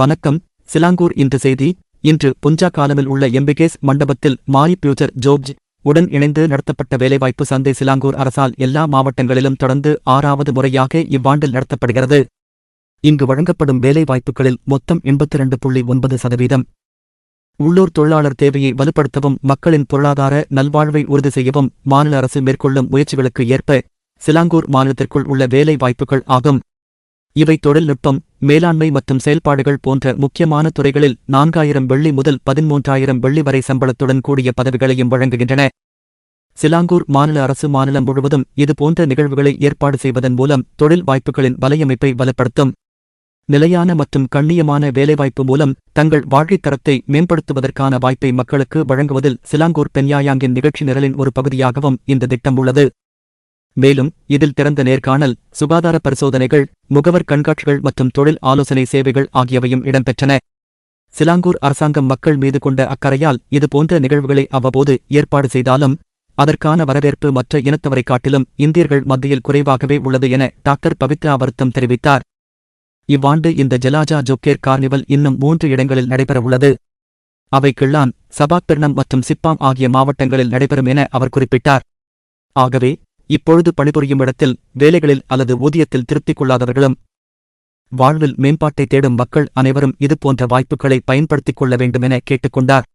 வணக்கம். சிலாங்கூர் இன்று செய்தி. இன்று புஞ்சா காலமில் உள்ள எம்பிகேஸ் மண்டபத்தில் மாரி பியூச்சர் ஜோர்ஜ் உடன் இணைந்து நடத்தப்பட்ட வேலைவாய்ப்பு சந்தை சிலாங்கூர் அரசால் எல்லா மாவட்டங்களிலும் தொடர்ந்து ஆறாவது முறையாக இவ்வாண்டில் நடத்தப்படுகிறது. இங்கு வழங்கப்படும் வேலைவாய்ப்புகளில் மொத்தம் எண்பத்தி ரெண்டு புள்ளி ஒன்பது சதவீதம். உள்ளூர் தொழிலாளர் தேவையை வலுப்படுத்தவும் மக்களின் பொருளாதார நல்வாழ்வை உறுதி செய்யவும் மாநில அரசு மேற்கொள்ளும் முயற்சிகளுக்கு ஏற்ப சிலாங்கூர் மாநிலத்திற்குள் உள்ள வேலை வாய்ப்புகள் ஆகும். இவை தொழில்நுட்பம் மேலாண்மை மற்றும் செயல்பாடுகள் போன்ற முக்கியமான துறைகளில் நான்காயிரம் வெள்ளி முதல் பதிமூன்றாயிரம் வெள்ளி வரை சம்பளத்துடன் கூடிய பதவிகளையும் வழங்குகின்றன. சிலாங்கூர் மாநில அரசு மாநிலம் முழுவதும் இதுபோன்ற நிகழ்வுகளை ஏற்பாடு செய்வதன் மூலம் தொழில் வாய்ப்புகளின் வலையமைப்பை பலப்படுத்தும் நிலையான மற்றும் கண்ணியமான வேலைவாய்ப்பு மூலம் தங்கள் வாழ்க்கைத் தரத்தை மேம்படுத்துவதற்கான வாய்ப்பை மக்களுக்கு வழங்குவதில் சிலாங்கூர் பென்யாயாங்கின் நிகழ்ச்சி நிரலின் ஒரு பகுதியாகவும் இந்த திட்டம் உள்ளது. மேலும் இதில் திறந்த நேர்காணல் சுகாதார பரிசோதனைகள் முகவர் கண்காட்சிகள் மற்றும் தொழில் ஆலோசனை சேவைகள் ஆகியவையும் இடம்பெற்றன. சிலாங்கூர் அரசாங்கம் மக்கள் மீது கொண்ட அக்கறையால் இதுபோன்ற நிகழ்வுகளை அவ்வப்போது ஏற்பாடு செய்தாலும் அதற்கான வரவேற்பு மற்ற இனத்தவரை காட்டிலும் இந்தியர்கள் மத்தியில் குறைவாகவே உள்ளது என டாக்டர் பவித்ரா வருத்தம் தெரிவித்தார். இவ்வாண்டு இந்த ஜலாஜா ஜோக்கேர் கார்னிவல் இன்னும் மூன்று இடங்களில் நடைபெறவுள்ளது. அவை கிள்ளான் சபாக்பெர்ணம் மற்றும் சிப்பாம் ஆகிய மாவட்டங்களில் நடைபெறும் என அவர் குறிப்பிட்டார். ஆகவே இப்பொழுது பணிபுரியும் இடத்தில் வேலைகளில் அல்லது ஊதியத்தில் திருப்தி கொள்ளாதவர்களும் வாழ்வில் மேம்பாட்டை தேடும் மக்கள் அனைவரும் இதுபோன்ற வாய்ப்புகளை பயன்படுத்திக் கொள்ள வேண்டுமென கேட்டுக்கொண்டார்.